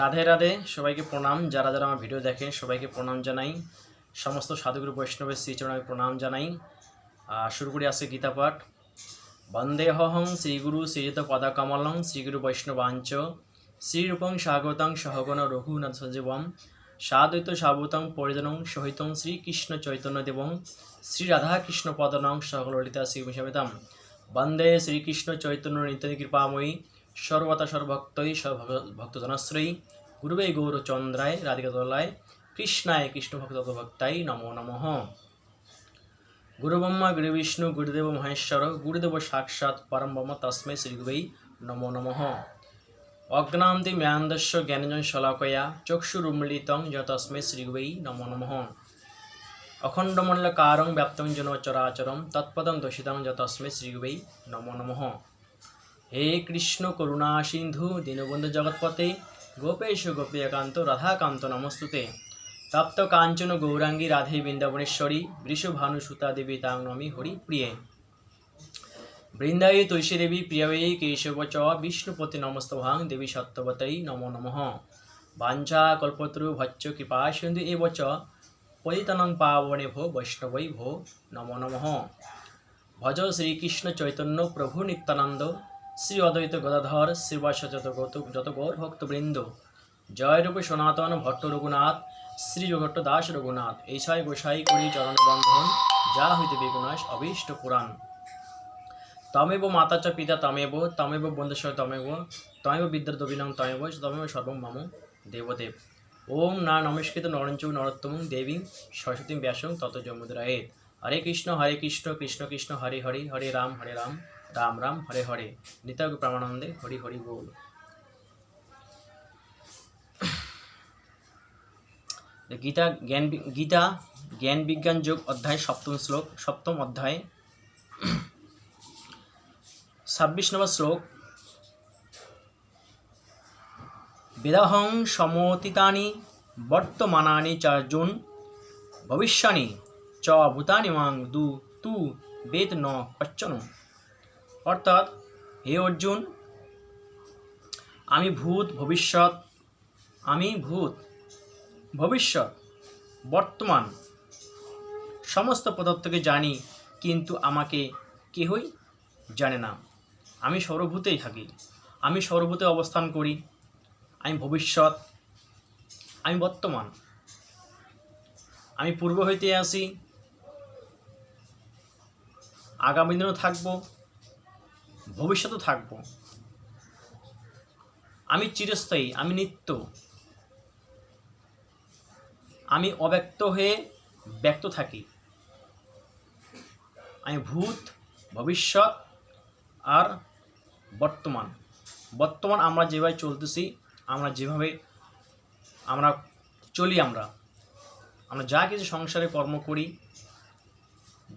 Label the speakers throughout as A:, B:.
A: রাধে রাধে সবাইকে প্রণাম যারা যারা আমার ভিডিও দেখে সবাইকে প্রণাম জানাই সমস্ত সাধুগুরু বৈষ্ণবের শ্রীচরণ আমি প্রণাম জানাই শুরু করি আছে গীতাপাঠ বন্দেহং শ্রীগুরু শ্রীযুত পদাকমলং শ্রীগুরু বৈষ্ণবাঞ্চ শ্রীরূপং স্বাগতং সহগণ রঘুনাথ সজীবম সাদৈত সাবতং পরিজনং সহিতং শ্রীকৃষ্ণ চৈতন্য দেবং শ্রী রাধাকৃষ্ণ পদনং সহললিতা শ্রী মিশামিতাম বন্দে শ্রীকৃষ্ণ চৈতন্য নিত্য কৃপাময়ী সর্বতা সর্বভক্তই জনাশ্রয়ী গুরুবে গৌরচন্দ্রায় রাধিকাতলায় কৃষ্ণায় কৃষ্ণভক্তভক্তাই নমো নমঃ গুরুব্রহ্মা গুরুবিষ্ণু গুরুদেব মহেশ্বর গুরুদেব সাক্ষাৎ পরম ব্রহ্ম তস্মৈ শ্রীগুবেই নমো নমঃ অগ্নান্তি ম্যান্দস্য জ্ঞানজন শলাকয়া চক্ষুরুম্লিতং যতস্মৈ শ্রীগুবেই নমো নমঃ অখণ্ডমণ্ডলকারং ব্যাপ্তং জন চরাচরম তৎপদং দোষিতং যতস্মৈ শ্রীগুবেই নমো নমঃ হে কৃষ্ণ করুণা সিন্ধু দীনবন্ধু জগৎপথে গোপেশ গোপীকান্ত রাধাকান্ত নমস্তুতে তপ্ত কাঞ্চন গৌরাঙ্গী রাধে বৃন্দাবনেশ্বরী বৃষভানু সুতা দেবী তাং নমী হরি প্রিয়ে বৃন্দায় তুলসী দেবী প্রিয়বী কেশব চ বিষ্ণুপতি নমস্ত ভাং দেবী সত্যবতী নম নম বাঞ্ছা কল্পতরু ভচ্চ কৃপা সিন্ধু এব চ পতিতনং পাবনে ভো বৈষ্ণবৈ ভো নম নম ভজ শ্রীকৃষ্ণ চৈতন্য প্রভু নিত্যানন্দ শ্রী অদ্বৈত গদাধর শ্রীবাসযত গৌতম যত গৌর ভক্তবৃন্দ জয়রূপে সনাতন ভট্ট রঘুনাথ শ্রী দাস রঘুনাথ এইসাই গোসাই করি চরণ বন্ধন যা হইতে বিগুনাশ অবিষ্ট পুরাণ তমেব মাতা চ পিতা তমেব তমেব বন্ধুস তমেব তমেব বিদ্যার দবিনং তমেব তমেব সর্বম মাম দেবদেব ওম না নমস্কৃত নরঞ্চ নরোত্তম দেবী সরস্বতী ব্যাসং তত যমুদ্রায়েত হরে কৃষ্ণ হরে কৃষ্ণ কৃষ্ণ কৃষ্ণ হরে হরে হরে রাম হরে রাম রাম রাম হরে হরে নিতা প্রমানন্দে হরি হরি বল গীতা জ্ঞান গীতা জ্ঞান বিজ্ঞান যোগ অধ্যায় সপ্তম শ্লোক সপ্তম অধ্যায় ছাব্বিশ নম্বর শ্লোক বেদাহং সমতিতানি বর্তমানানি চার্জুন ভবিষ্যানি চ ভূতানি মাং দু তু বেদ ন কচ্চন অর্থাৎ হে অর্জুন আমি ভূত ভবিষ্যৎ আমি ভূত ভবিষ্যৎ বর্তমান সমস্ত পদার্থকে জানি কিন্তু আমাকে কেহই জানে না আমি সর্বভূতেই থাকি আমি সর্বভূতে অবস্থান করি আমি ভবিষ্যৎ আমি বর্তমান আমি পূর্ব হইতে আসি আগামী দিনও থাকবো ভবিষ্যতে থাকব আমি চিরস্থায়ী আমি নিত্য আমি অব্যক্ত হয়ে ব্যক্ত থাকি আমি ভূত ভবিষ্যৎ আর বর্তমান বর্তমান আমরা যেভাবে চলতেছি আমরা যেভাবে আমরা চলি আমরা আমরা যা কিছু সংসারে কর্ম করি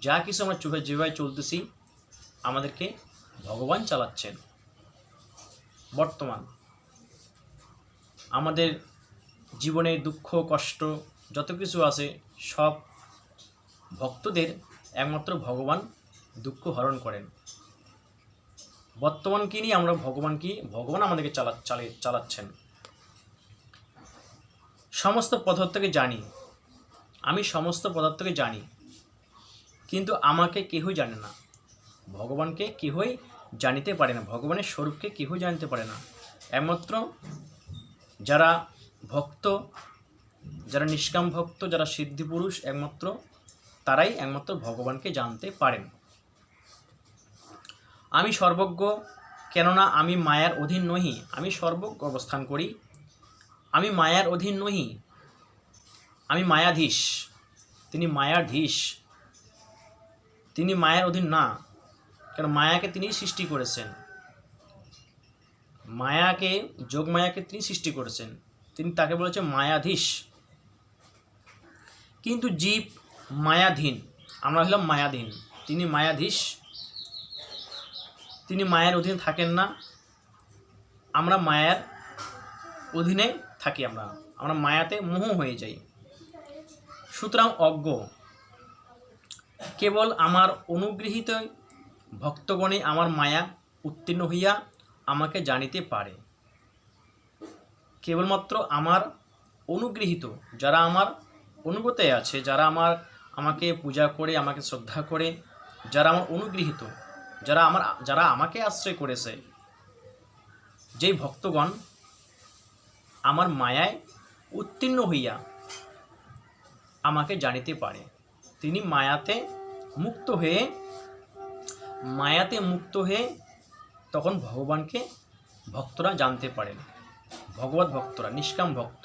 A: যা কিছু আমরা যেভাবে চলতেছি আমাদেরকে ভগবান চালাচ্ছেন বর্তমান আমাদের জীবনে দুঃখ কষ্ট যত কিছু আছে সব ভক্তদের একমাত্র ভগবান দুঃখ হরণ করেন বর্তমান কি নিয়ে আমরা ভগবান কি ভগবান আমাদেরকে চালা চালে চালাচ্ছেন সমস্ত পদার্থকে জানি আমি সমস্ত পদার্থকে জানি কিন্তু আমাকে কেহ জানে না ভগবানকে কেহই জানিতে পারে না ভগবানের স্বরূপকে কেহই জানতে পারে না একমাত্র যারা ভক্ত যারা নিষ্কাম ভক্ত যারা সিদ্ধিপুরুষ একমাত্র তারাই একমাত্র ভগবানকে জানতে পারেন আমি সর্বজ্ঞ কেননা আমি মায়ার অধীন নহি আমি সর্বজ্ঞ অবস্থান করি আমি মায়ার অধীন নহি আমি মায়াধীশ তিনি মায়াধীশ তিনি মায়ার অধীন না কারণ মায়াকে তিনি সৃষ্টি করেছেন মায়াকে যোগ মায়াকে তিনি সৃষ্টি করেছেন তিনি তাকে বলেছে মায়াধীশ কিন্তু জীব মায়াধীন আমরা হলাম মায়াধীন তিনি মায়াধীশ তিনি মায়ের অধীনে থাকেন না আমরা মায়ার অধীনে থাকি আমরা আমরা মায়াতে মোহ হয়ে যাই সুতরাং অজ্ঞ কেবল আমার অনুগৃহীত ভক্তগণে আমার মায়া উত্তীর্ণ হইয়া আমাকে জানিতে পারে কেবলমাত্র আমার অনুগৃহীত যারা আমার অনুগতে আছে যারা আমার আমাকে পূজা করে আমাকে শ্রদ্ধা করে যারা আমার অনুগৃহীত যারা আমার যারা আমাকে আশ্রয় করেছে যেই ভক্তগণ আমার মায়ায় উত্তীর্ণ হইয়া আমাকে জানিতে পারে তিনি মায়াতে মুক্ত হয়ে মায়াতে মুক্ত হয়ে তখন ভগবানকে ভক্তরা জানতে পারেন ভগবত ভক্তরা নিষ্কাম ভক্ত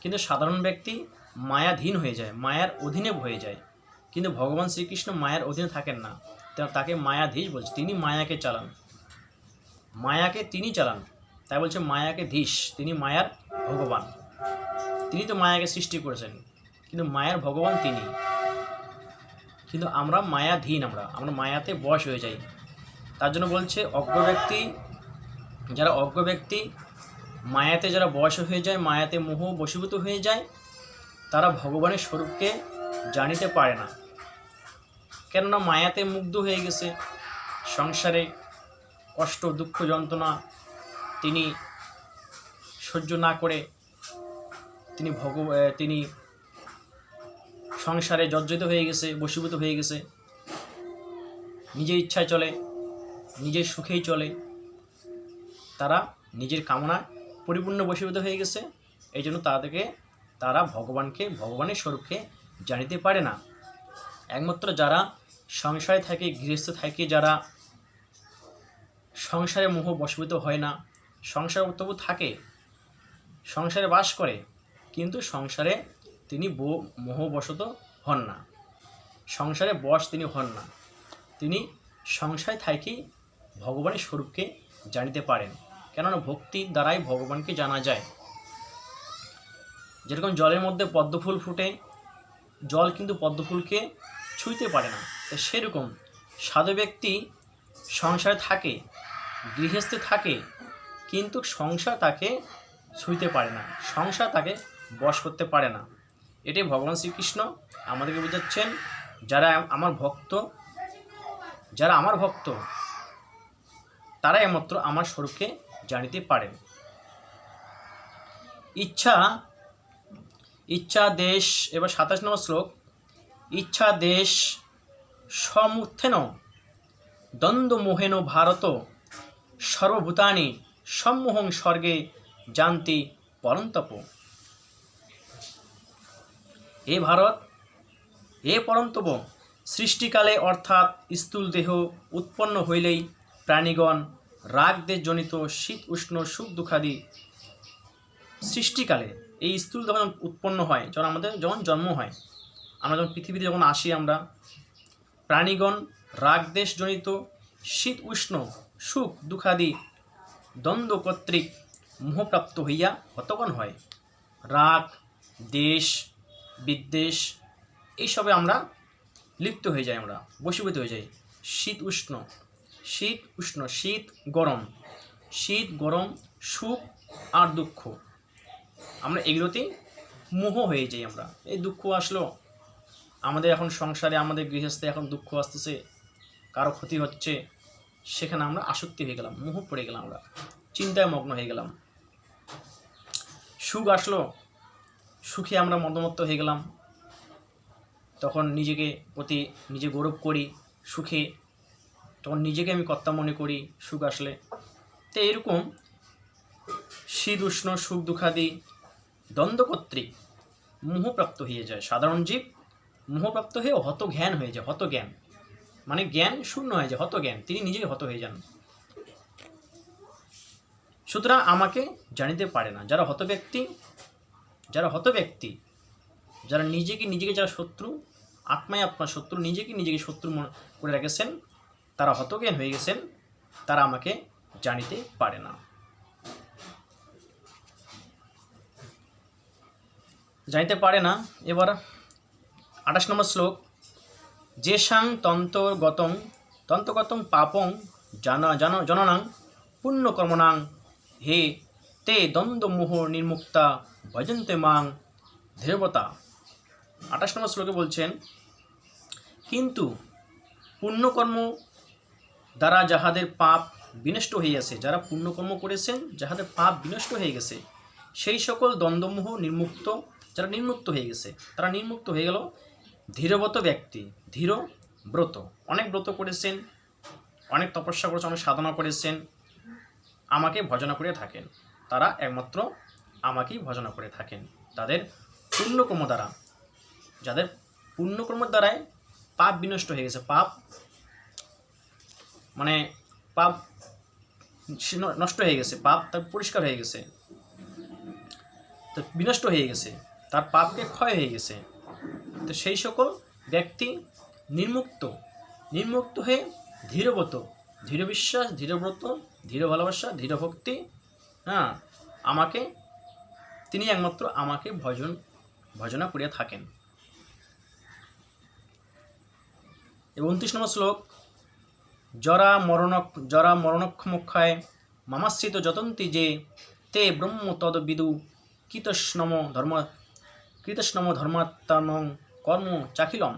A: কিন্তু সাধারণ ব্যক্তি মায়াধীন হয়ে যায় মায়ার অধীনে হয়ে যায় কিন্তু ভগবান শ্রীকৃষ্ণ মায়ার অধীনে থাকেন না তাকে মায়াধীশ বলছে তিনি মায়াকে চালান মায়াকে তিনি চালান তাই বলছে মায়াকে ধীশ তিনি মায়ার ভগবান তিনি তো মায়াকে সৃষ্টি করেছেন কিন্তু মায়ার ভগবান তিনি কিন্তু আমরা মায়াধীন আমরা আমরা মায়াতে বশ হয়ে যাই তার জন্য বলছে অজ্ঞ ব্যক্তি যারা অজ্ঞ ব্যক্তি মায়াতে যারা বশ হয়ে যায় মায়াতে মোহ বশীভূত হয়ে যায় তারা ভগবানের স্বরূপকে জানিতে পারে না কেননা মায়াতে মুগ্ধ হয়ে গেছে সংসারে কষ্ট দুঃখ যন্ত্রণা তিনি সহ্য না করে তিনি ভগ তিনি সংসারে জর্জরিত হয়ে গেছে বশীভূত হয়ে গেছে নিজের ইচ্ছায় চলে নিজের সুখেই চলে তারা নিজের কামনা পরিপূর্ণ বশীভূত হয়ে গেছে এই জন্য তাদেরকে তারা ভগবানকে ভগবানের স্বরূপকে জানিতে পারে না একমাত্র যারা সংসারে থাকে গৃহস্থ থাকে যারা সংসারে মোহ বসীভূত হয় না সংসার তবু থাকে সংসারে বাস করে কিন্তু সংসারে তিনি বো মোহবশত হন না সংসারে বশ তিনি হন না তিনি সংসারে থাকি ভগবানের স্বরূপকে জানিতে পারেন কেননা ভক্তির দ্বারাই ভগবানকে জানা যায় যেরকম জলের মধ্যে পদ্মফুল ফুটে জল কিন্তু পদ্মফুলকে ছুঁইতে পারে না তো সেরকম সাধু ব্যক্তি সংসারে থাকে গৃহস্থে থাকে কিন্তু সংসার তাকে ছুঁইতে পারে না সংসার তাকে বশ করতে পারে না এটি ভগবান শ্রীকৃষ্ণ আমাদেরকে বোঝাচ্ছেন যারা আমার ভক্ত যারা আমার ভক্ত তারা একমাত্র আমার স্বরূপকে জানিতে পারেন ইচ্ছা ইচ্ছা দেশ এবার সাতাশ নম্বর শ্লোক ইচ্ছা দেশ সমুত্থেন দ্বন্দ্বমোহেন ভারত সর্বভূতানি সম্মোহং স্বর্গে জানতি পরন্তপ হে ভারত এ পরন্তব সৃষ্টিকালে অর্থাৎ স্থূল দেহ উৎপন্ন হইলেই প্রাণীগণ রাগদের জনিত শীত উষ্ণ সুখ দুঃখাদি সৃষ্টিকালে এই স্থূল যখন উৎপন্ন হয় যখন আমাদের যখন জন্ম হয় আমরা যখন পৃথিবীতে যখন আসি আমরা প্রাণীগণ রাগদেশজনিত শীত উষ্ণ সুখ দুঃখাদি দ্বন্দ্ব কর্তৃক মোহপ্রাপ্ত হইয়া হতগণ হয় রাগ দেশ বিদ্বেষ এইসবে আমরা লিপ্ত হয়ে যাই আমরা বসীভূত হয়ে যাই শীত উষ্ণ শীত উষ্ণ শীত গরম শীত গরম সুখ আর দুঃখ আমরা এগুলোতেই মোহ হয়ে যাই আমরা এই দুঃখ আসলো আমাদের এখন সংসারে আমাদের গৃহস্থে এখন দুঃখ আসতেছে কারো ক্ষতি হচ্ছে সেখানে আমরা আসক্তি হয়ে গেলাম মোহ পড়ে গেলাম আমরা চিন্তায় মগ্ন হয়ে গেলাম সুখ আসলো সুখে আমরা মদমত্ত হয়ে গেলাম তখন নিজেকে প্রতি নিজে গৌরব করি সুখে তখন নিজেকে আমি কর্তা মনে করি সুখ আসলে তো এরকম শীত উষ্ণ সুখ দুঃখাদি দ্বন্দ্বকর্ত্রী মোহপ্রাপ্ত হয়ে যায় সাধারণ জীব মোহপ্রাপ্ত হয়ে হত জ্ঞান হয়ে যায় হত জ্ঞান মানে জ্ঞান শূন্য হয়ে যায় হত জ্ঞান তিনি নিজেই হত হয়ে যান সুতরাং আমাকে জানিতে পারে না যারা হত ব্যক্তি যারা হত ব্যক্তি যারা নিজেকে নিজেকে যারা শত্রু আত্মায় আপনার শত্রু নিজেকে নিজেকে শত্রু করে রেখেছেন তারা হতজ্ঞান হয়ে গেছেন তারা আমাকে জানিতে পারে না জানিতে পারে না এবার আঠাশ নম্বর শ্লোক যে সাং তন্তর্গতং তন্তগতং পাপং জানা জান জননাং পুণ্যকর্মণাং হে তে দ্বন্দ্বমোহ নির্মুক্তা ভজন্তে মাং দেবতা আঠাশ নম্বর শ্লোকে বলছেন কিন্তু পুণ্যকর্ম দ্বারা যাহাদের পাপ বিনষ্ট হয়ে গেছে যারা পুণ্যকর্ম করেছেন যাহাদের পাপ বিনষ্ট হয়ে গেছে সেই সকল দ্বন্দ্বমোহ নির্মুক্ত যারা নির্মুক্ত হয়ে গেছে তারা নির্মুক্ত হয়ে গেল ধীরবত ব্যক্তি ধীর ব্রত অনেক ব্রত করেছেন অনেক তপস্যা করেছেন অনেক সাধনা করেছেন আমাকে ভজনা করে থাকেন তারা একমাত্র আমাকেই ভজনা করে থাকেন তাদের পুণ্যকর্ম দ্বারা যাদের পুণ্যকর্ম দ্বারাই পাপ বিনষ্ট হয়ে গেছে পাপ মানে পাপ নষ্ট হয়ে গেছে পাপ তার পরিষ্কার হয়ে গেছে তো বিনষ্ট হয়ে গেছে তার পাপকে ক্ষয় হয়ে গেছে তো সেই সকল ব্যক্তি নির্মুক্ত নির্মুক্ত হয়ে ধীরব্রত ধীর বিশ্বাস ধীরব্রত ধীর ভালোবাসা ধীর ভক্তি হ্যাঁ আমাকে তিনি একমাত্র আমাকে ভজন ভজনা করিয়া থাকেন এবং উনত্রিশ নম্বর শ্লোক জরা মরণক জরা মরণক্ষমক্ষায় মামাশ্রিত যতন্তি যে তে ব্রহ্ম তদবিদু কৃতষ্ণম ধর্ম কৃতষ্ণম ধর্মাত্মং কর্ম চাখিলম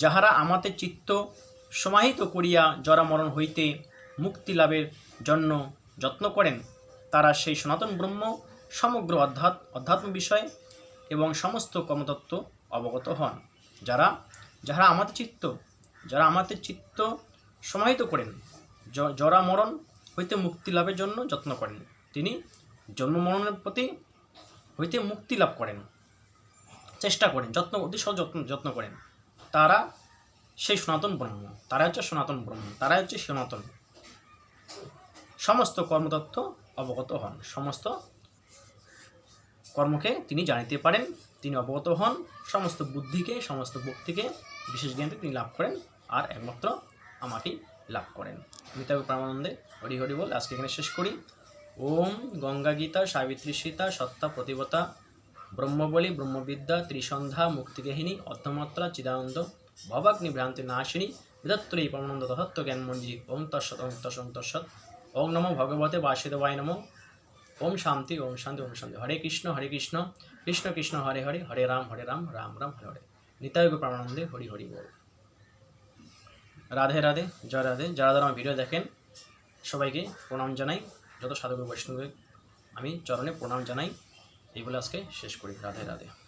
A: যাহারা আমাতে চিত্ত সমাহিত করিয়া জরা মরণ হইতে মুক্তি লাভের জন্য যত্ন করেন তারা সেই সনাতন ব্রহ্ম সমগ্র অধ্যাত অধ্যাত্ম বিষয় এবং সমস্ত কর্মতত্ত্ব অবগত হন যারা যারা আমাদের চিত্ত যারা আমাদের চিত্ত সমাহিত করেন জরা মরণ হইতে মুক্তি লাভের জন্য যত্ন করেন তিনি জন্ম মরণের প্রতি হইতে মুক্তি লাভ করেন চেষ্টা করেন যত্ন অতি যত্ন যত্ন করেন তারা সেই সনাতন ব্রহ্ম তারা হচ্ছে সনাতন ব্রহ্ম তারা হচ্ছে সনাতন সমস্ত কর্মতত্ত্ব অবগত হন সমস্ত কর্মকে তিনি জানিতে পারেন তিনি অবগত হন সমস্ত বুদ্ধিকে সমস্ত ভক্তিকে বিশেষ জ্ঞানকে তিনি লাভ করেন আর একমাত্র আমাকেই লাভ করেন মিতাব প্রেমানন্দে হরি হরি বল আজকে এখানে শেষ করি ওম গঙ্গা গীতা সাবিত্রী সীতা সত্তা প্রতিবতা ব্রহ্মবলী ব্রহ্মবিদ্যা ত্রিসন্ধ্যা মুক্তিগাহিনী অর্ধমাত্রা চিদানন্দ ভবাগ্নি ভ্রান্তি নাশিনী বিদত্তরী পরমানন্দ তথত্ব জ্ঞানমঞ্জি ওং তৎসৎ ওং তৎসৎ ওং নমো ভগবতে বাসিদবায় নমো ওম শান্তি ওম শান্তি ওম শান্তি হরে কৃষ্ণ হরে কৃষ্ণ কৃষ্ণ কৃষ্ণ হরে হরে হরে রাম হরে রাম রাম রাম হরে হরে নিতাই প্রাণানন্দে হরি হরি বল রাধে রাধে জয় রাধে যারা যারা আমার ভিডিও দেখেন সবাইকে প্রণাম জানাই যত সাধক বৈষ্ণবকে আমি চরণে প্রণাম জানাই এইগুলো আজকে শেষ করি রাধে রাধে